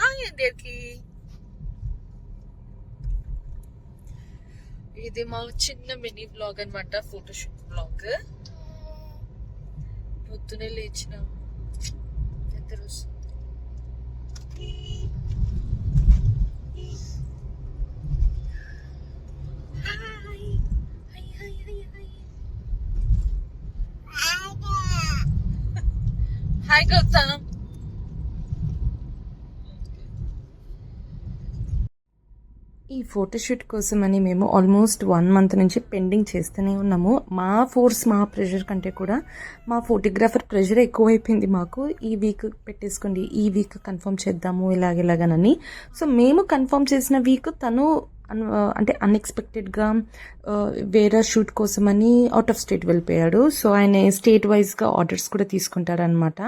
ఆగండి ఇది మా చిన్న మినీ బ్లాగ్ అనమాట ఫోటోషూట్ బ్లాగ్ పొద్దునే లేచిన హాయ్ హాయ్ హాయ్ గౌతమ్ ఈ ఫోటోషూట్ కోసం అని మేము ఆల్మోస్ట్ వన్ మంత్ నుంచి పెండింగ్ చేస్తూనే ఉన్నాము. మా ఫోర్స్ మా ప్రెషర్ కంటే కూడా మా ఫోటోగ్రాఫర్ ప్రెషర్ ఎక్కువైపోయింది మాకు. ఈ వీక్ పెట్టేసుకోండి ఈ వీక్ కన్ఫర్మ్ చేద్దాము ఇలాగ ఇలాగనని సో మేము కన్ఫర్మ్ చేసిన వీక్ తను అంటే అన్ఎక్స్పెక్టెడ్గా వేరే షూట్ కోసమని అవుట్ ఆఫ్ స్టేట్ వెళ్ళిపోయాడు. సో ఆయన స్టేట్ వైజ్గా ఆర్డర్స్ కూడా తీసుకుంటారనమాట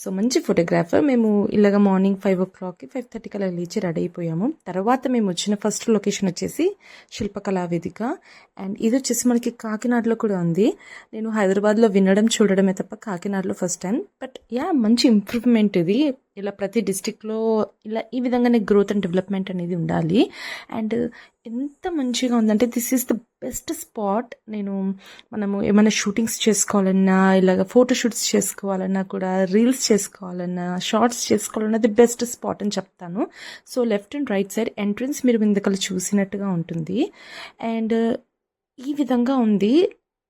సో మంచి ఫోటోగ్రాఫర్ మేము ఇలాగ మార్నింగ్ ఫైవ్ ఓ క్లాక్కి ఫైవ్ థర్టీకి అలా లేచి రెడీ అయిపోయాము. తర్వాత మేము వచ్చిన ఫస్ట్ లొకేషన్ వచ్చేసి శిల్పకళా వేదిక. అండ్ ఇది వచ్చేసి మనకి కాకినాడలో కూడా ఉంది. నేను హైదరాబాద్లో వినడం చూడడమే తప్ప కాకినాడలో ఫస్ట్ టైం బట్ యా మంచి ఇంప్రూవ్మెంట్ ఇది. ఇలా ప్రతి డిస్టిక్లో ఇలా ఈ విధంగానే గ్రోత్ అండ్ డెవలప్మెంట్ అనేది ఉండాలి. అండ్ ఎంత మంచిగా ఉందంటే this is the best spot నేను మనము ఏమైనా షూటింగ్స్ చేసుకోవాలన్నా ఇలాగ ఫోటో షూట్స్ చేసుకోవాలన్నా కూడా రీల్స్ చేసుకోవాలన్నా షార్ట్స్ చేసుకోవాలన్నా ది బెస్ట్ స్పాట్ అని చెప్తాను. So left and right side entrance మీరు ఇందుకలు చూసినట్టుగా ఉంటుంది. అండ్ ఈ విధంగా ఉంది.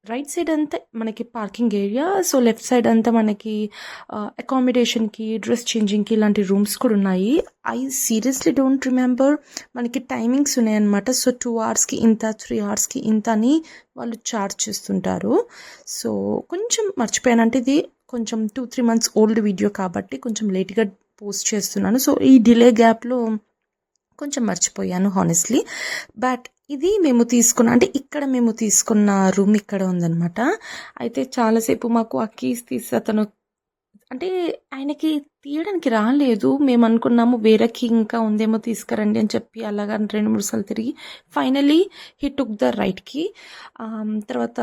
రైట్ సైడ్ అంతా మనకి parking area so left side అంతా మనకి అకామిడేషన్కి డ్రెస్ చేంజింగ్కి ఇలాంటి రూమ్స్ కూడా ఉన్నాయి. ఐ సీరియస్లీ డోంట్ రిమెంబర్ మనకి టైమింగ్స్ ఉన్నాయన్నమాట. సో టూ అవర్స్కి ఇంత త్రీ అవర్స్కి ఇంత అని వాళ్ళు చార్జ్ చేస్తుంటారు. సో కొంచెం మర్చిపోయానంటే ఇది కొంచెం two three months old video కాబట్టి కొంచెం లేట్గా పోస్ట్ చేస్తున్నాను. సో ఈ డిలే గ్యాప్లో కొంచెం మర్చిపోయాను హానెస్ట్లీ బట్ ఇది మేము తీసుకున్న అంటే ఇక్కడ మేము తీసుకున్న రూమ్ ఇక్కడ ఉందన్నమాట. అయితే చాలాసేపు మాకు ఆ కీస్ తీసి అతను అంటే ఆయనకి తీయడానికి రాలేదు. మేము అనుకున్నాము వేరే కీ ఇంకా ఉందేమో తీసుకురండి అని చెప్పి అలాగా రెండు మూడు సార్లు తిరిగి finally he took the right key. తర్వాత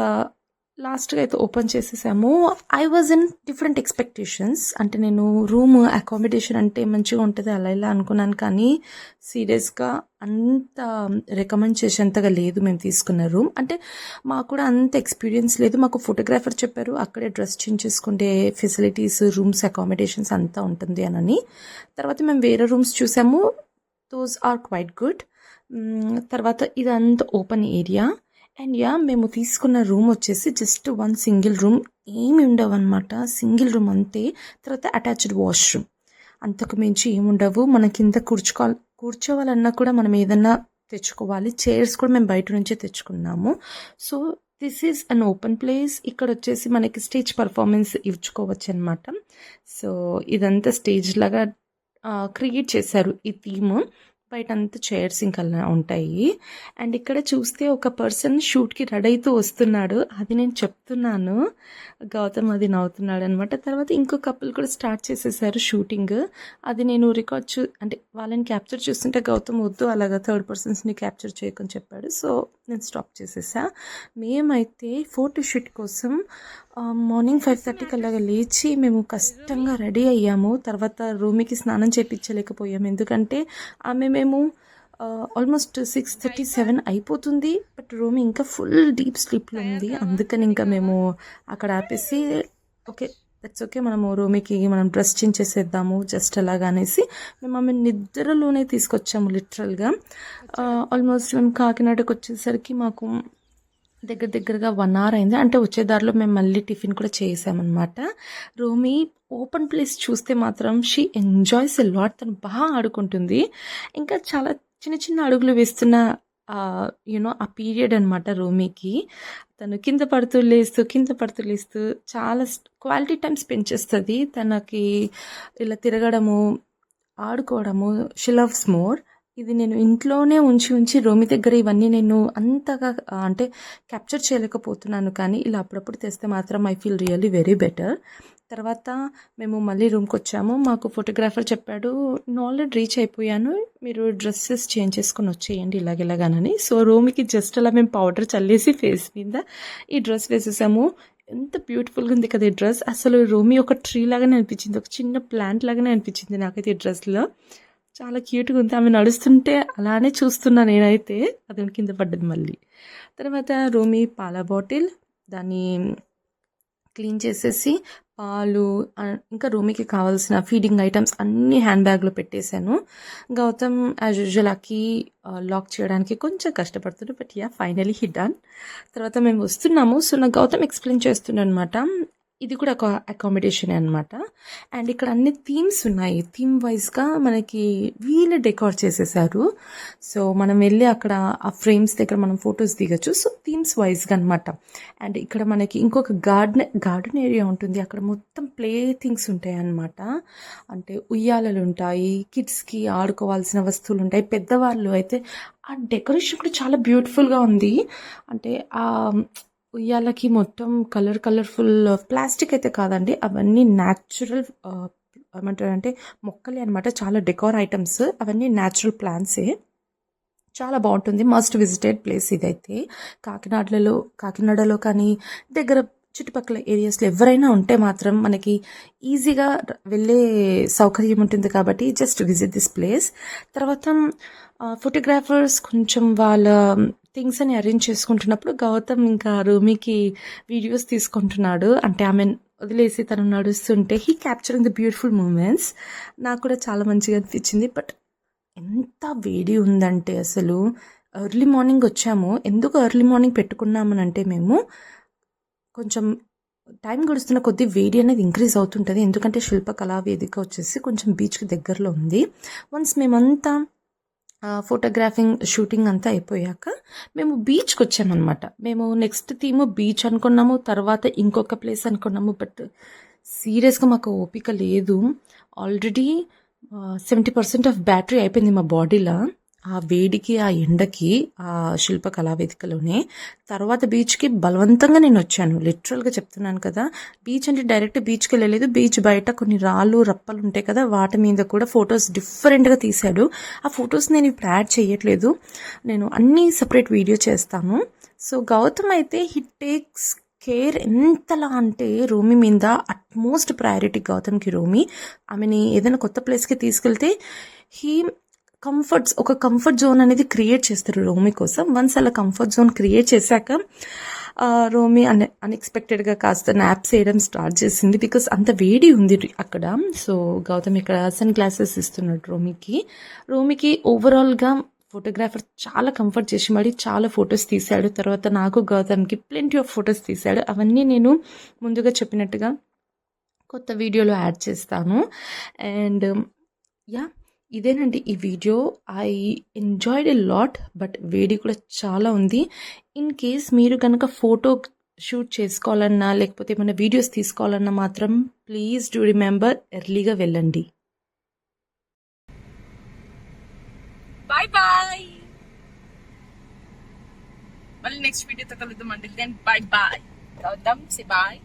లాస్ట్గా అయితే ఓపెన్ చేసేసాము. I was in different expectations అంటే నేను రూమ్ అకామిడేషన్ అంటే మంచిగా ఉంటుంది అలా ఇలా అనుకున్నాను కానీ సీరియస్గా అంత రికమెండ్ చేసేంతగా లేదు మేము తీసుకున్న రూమ్. అంటే మాకు కూడా అంత ఎక్స్పీరియన్స్ లేదు. మాకు ఫోటోగ్రాఫర్ చెప్పారు అక్కడే డ్రెస్ చేంజ్ చేసుకుంటే ఫెసిలిటీస్ రూమ్స్ అకామిడేషన్స్ అంతా ఉంటుంది అని తర్వాత మేము వేరే రూమ్స్ చూసాము. దోస్ ఆర్ క్వైట్ గుడ్ తర్వాత ఇదంతా ఓపెన్ ఏరియా అండ్ యా మేము తీసుకున్న రూమ్ వచ్చేసి జస్ట్ వన్ సింగిల్ రూమ్ ఏమి ఉండవు అనమాట సింగిల్ రూమ్ అంతే తర్వాత అటాచ్డ్ వాష్రూమ్ అంతకు మించి ఏముండవు మన కింద కూర్చోవాలి కూర్చోవాలన్నా కూడా మనం ఏదన్నా తెచ్చుకోవాలి. చైర్స్ కూడా మేము బయట నుంచే తెచ్చుకున్నాము. So this is an open place ఇక్కడ వచ్చేసి మనకి స్టేజ్ పర్ఫార్మెన్స్ ఇచ్చుకోవచ్చు అనమాట సో ఇదంతా స్టేజ్ లాగా క్రియేట్ చేశారు ఈ థీమ్ బయట అంతా చైర్స్ ఇంకా అలా ఉంటాయి. అండ్ ఇక్కడ చూస్తే ఒక పర్సన్ షూట్కి రెడీ అవుతూ వస్తున్నాడు. అది నేను చెప్తున్నాను. గౌతమ్ అది నవ్వుతున్నాడు అనమాట తర్వాత ఇంకో కపుల్ కూడా స్టార్ట్ చేసేసారు షూటింగ్. అది నేను రికార్డ్ చూ అంటే వాళ్ళని క్యాప్చర్ చూస్తుంటే గౌతమ్ వద్దు అలాగా థర్డ్ పర్సన్స్ని క్యాప్చర్ చేయకని చెప్పాడు. సో నేను స్టాప్ చేసేసా. మేమైతే ఫోటోషూట్ కోసం మార్నింగ్ ఫైవ్ థర్టీకి అలాగా లేచి మేము కష్టంగా రెడీ అయ్యాము. తర్వాత రూమ్కి స్నానం చేయించలేకపోయాము ఎందుకంటే ఆమె మేము ఆల్మోస్ట్ సిక్స్ థర్టీ సెవెన్ అయిపోతుంది. బట్ రూమ్ ఇంకా ఫుల్ డీప్ స్లీప్లో ఉంది. అందుకని ఇంకా మేము అక్కడ ఆపేసి ఓకే దట్స్ ఓకే మనము రూమ్కి మనం డ్రెస్ చేంజ్ చేసేద్దాము జస్ట్ అలాగా అనేసి మేము ఆమె నిద్రలోనే తీసుకొచ్చాము లిటరల్గా ఆల్మోస్ట్ మేము కాకినాడకు వచ్చేసరికి మాకు దగ్గర దగ్గరగా వన్ అవర్ అయింది. అంటే వచ్చే దారిలో మేము మళ్ళీ టిఫిన్ కూడా చేసామన్నమాట. రోమి ఓపెన్ ప్లేస్ చూస్తే మాత్రం షీ ఎంజాయ్స్ ఎ లాట్ తను బాగా ఆడుకుంటుంది. ఇంకా చాలా చిన్న చిన్న అడుగులు వేస్తున్న యూనో ఆ పీరియడ్ అనమాట రోమీకి. తను కింద పడుతూ లేస్తూ కింద పడుతూ లేస్తూ చాలా క్వాలిటీ టైం స్పెండ్ చేస్తుంది. తనకి ఇలా తిరగడము ఆడుకోవడము షీ లవ్స్ మోర్ ఇది నేను ఇంట్లోనే ఉంచి ఉంచి రోమి దగ్గర ఇవన్నీ నేను అంతగా అంటే క్యాప్చర్ చేయలేకపోతున్నాను. కానీ ఇలా అప్పుడప్పుడు తెస్తే మాత్రం I feel really very better తర్వాత మేము మళ్ళీ రూమ్కి వచ్చాము. మాకు ఫోటోగ్రాఫర్ చెప్పాడు నేను ఆల్రెడీ రీచ్ అయిపోయాను. మీరు డ్రెస్సెస్ చేంజ్ చేసుకొని వచ్చేయండి ఇలాగెలాగానని సో రూమ్కి జస్ట్ అలా మేము పౌడర్ చల్లేసి ఫేస్ మీద ఈ డ్రెస్ వేసేసాము. ఎంత బ్యూటిఫుల్గా ఉంది కదా ఈ డ్రెస్. అసలు రూమి ఒక ట్రీ లాగానే అనిపించింది. ఒక చిన్న ప్లాంట్ లాగానే అనిపించింది నాకైతే ఈ డ్రెస్లో. చాలా క్యూట్గా ఉంది. ఆమె నడుస్తుంటే అలానే చూస్తున్నా నేనైతే. అతని కింద పడ్డది మళ్ళీ. తర్వాత రూమి పాల బాటిల్. దాన్ని క్లీన్ చేసేసి పాలు ఇంకా రూమీకి కావాల్సిన ఫీడింగ్ ఐటమ్స్ అన్నీ హ్యాండ్ బ్యాగ్లో పెట్టేశాను. గౌతమ్ యాజ్ యూజువల్ అకి లాక్ చేయడానికి కొంచెం కష్టపడుతున్నాడు but yeah finally hit done తర్వాత మేము వస్తున్నాము. సో నాకు గౌతమ్ ఎక్స్ప్లెయిన్ చేస్తున్నాను అనమాట ఇది కూడా ఒక అకామిడేషన్ అనమాట అండ్ ఇక్కడ అన్ని థీమ్స్ ఉన్నాయి. థీమ్ వైజ్గా మనకి వీళ్ళు డెకార్ చేసేసారు. సో మనం వెళ్ళి అక్కడ ఆ ఫ్రేమ్స్ దగ్గర మనం ఫొటోస్ దిగచ్చు. సో థీమ్స్ వైజ్గా అనమాట అండ్ ఇక్కడ మనకి ఇంకొక గార్డెన్ గార్డెన్ ఏరియా ఉంటుంది. అక్కడ మొత్తం ప్లే థింగ్స్ ఉంటాయి అన్నమాట. అంటే ఉయ్యాలలు ఉంటాయి కిడ్స్కి ఆడుకోవాల్సిన వస్తువులు ఉంటాయి. పెద్దవాళ్ళు అయితే ఆ డెకరేషన్ కూడా చాలా బ్యూటిఫుల్గా ఉంది. అంటే ఆ ఉయ్యాలకి మొత్తం కలర్ కలర్ఫుల్ ప్లాస్టిక్ అయితే కాదండి. అవన్నీ న్యాచురల్ ఏమంటారంటే మొక్కలే అనమాట చాలా డెకోర్ ఐటమ్స్ అవన్నీ న్యాచురల్ ప్లాంట్సే చాలా బాగుంటుంది. మస్ట్ విజిటెడ్ ప్లేస్ ఇదైతే. కాకినాడలో కాకినాడలో కానీ దగ్గర చుట్టుపక్కల ఏరియాస్లో ఎవరైనా ఉంటే మాత్రం మనకి ఈజీగా వెళ్ళే సౌకర్యం ఉంటుంది కాబట్టి జస్ట్ విజిట్ దిస్ ప్లేస్ తర్వాత ఫోటోగ్రాఫర్స్ కొంచెం వాళ్ళ థింగ్స్ అని అరేంజ్ చేసుకుంటున్నప్పుడు గౌతమ్ ఇంకా రూమికి వీడియోస్ తీసుకుంటున్నాడు. అంటే ఆమె వదిలేసి తను నడుస్తుంటే he capturing the beautiful moments నాకు కూడా చాలా మంచిగా అనిపించింది. బట్ ఎంత వేడి ఉందంటే అసలు. ఎర్లీ మార్నింగ్ వచ్చాము. ఎందుకు ఎర్లీ మార్నింగ్ పెట్టుకున్నామని అంటే మేము కొంచెం టైం గడుస్తున్న కొద్దీ వేడి అనేది ఇంక్రీజ్ అవుతుంటుంది. ఎందుకంటే శిల్పకళా వేదిక వచ్చేసి కొంచెం బీచ్కి దగ్గరలో ఉంది. వన్స్ మేమంతా ఫోటోగ్రాఫింగ్ షూటింగ్ అంతా అయిపోయాక మేము బీచ్కి వచ్చామన్నమాట మేము నెక్స్ట్ థీమ్ బీచ్ అనుకున్నాము తర్వాత ఇంకొక ప్లేస్ అనుకున్నాము బట్ సీరియస్గా మాకు ఓపిక లేదు. Already seventy percent of battery అయిపోయింది మా బాడీలో ఆ వేడికి ఆ ఎండకి ఆ శిల్ప కళావేదికలోనే. తర్వాత బీచ్కి బలవంతంగా నేను వచ్చాను. లిటరల్గా చెప్తున్నాను కదా బీచ్ అంటే డైరెక్ట్ బీచ్కి వెళ్ళలేదు. బీచ్ బయట కొన్ని రాళ్ళు రప్పలు ఉంటాయి కదా వాటి మీద కూడా ఫొటోస్ డిఫరెంట్గా తీశాడు. ఆ ఫొటోస్ నేను ఇప్పుడు యాడ్ చేయట్లేదు. నేను అన్నీ సపరేట్ వీడియో చేస్తాను. సో గౌతమ్ అయితే హీ టేక్స్ కేర్ ఎంతలా అంటే రూమి మీద అట్మోస్ట్ ప్రయారిటీ గౌతమ్కి రూమి. ఆమెని ఏదైనా కొత్త ప్లేస్కి తీసుకెళ్తే హీ కంఫర్ట్స్ ఒక కంఫర్ట్ జోన్ అనేది క్రియేట్ చేస్తారు రోమి కోసం. వన్స్ అలా కంఫర్ట్ జోన్ క్రియేట్ చేశాక రోమి అన్ అన్ఎక్స్పెక్టెడ్గా కాస్త నాప్స్ వేయడం స్టార్ట్ చేసింది బికాస్ అంత వేడి ఉంది అక్కడ. సో గౌతమ్ ఇక్కడ సన్ గ్లాసెస్ ఇస్తున్నాడు రోమికి. రోమికి ఓవరాల్గా ఫోటోగ్రాఫర్ చాలా కంఫర్ట్ చేసి మరి చాలా ఫొటోస్ తీశాడు. తర్వాత నాకు గౌతమ్కి ప్లెంటీ ఆఫ్ ఫొటోస్ తీశాడు. అవన్నీ నేను ముందుగా చెప్పినట్టుగా కొత్త వీడియోలో యాడ్ చేస్తాను. అండ్ యా ఇదేనండి ఈ video. I enjoyed a lot but వేడి కూడా చాలా ఉంది. ఇన్ కేస్ మీరు కనుక ఫోటో షూట్ చేసుకోవాలన్నా లేకపోతే ఏమైనా వీడియోస్ తీసుకోవాలన్నా మాత్రం ప్లీజ్ డూ రిమెంబర్ ఎర్లీగా వెళ్ళండి. బాయ్ బాయ్ మళ్ళీ నెక్స్ట్ వీడియోతో కలుద్దాం అంటే దెన్ బాయ్ బాయ్ కలుద్దాం. See bye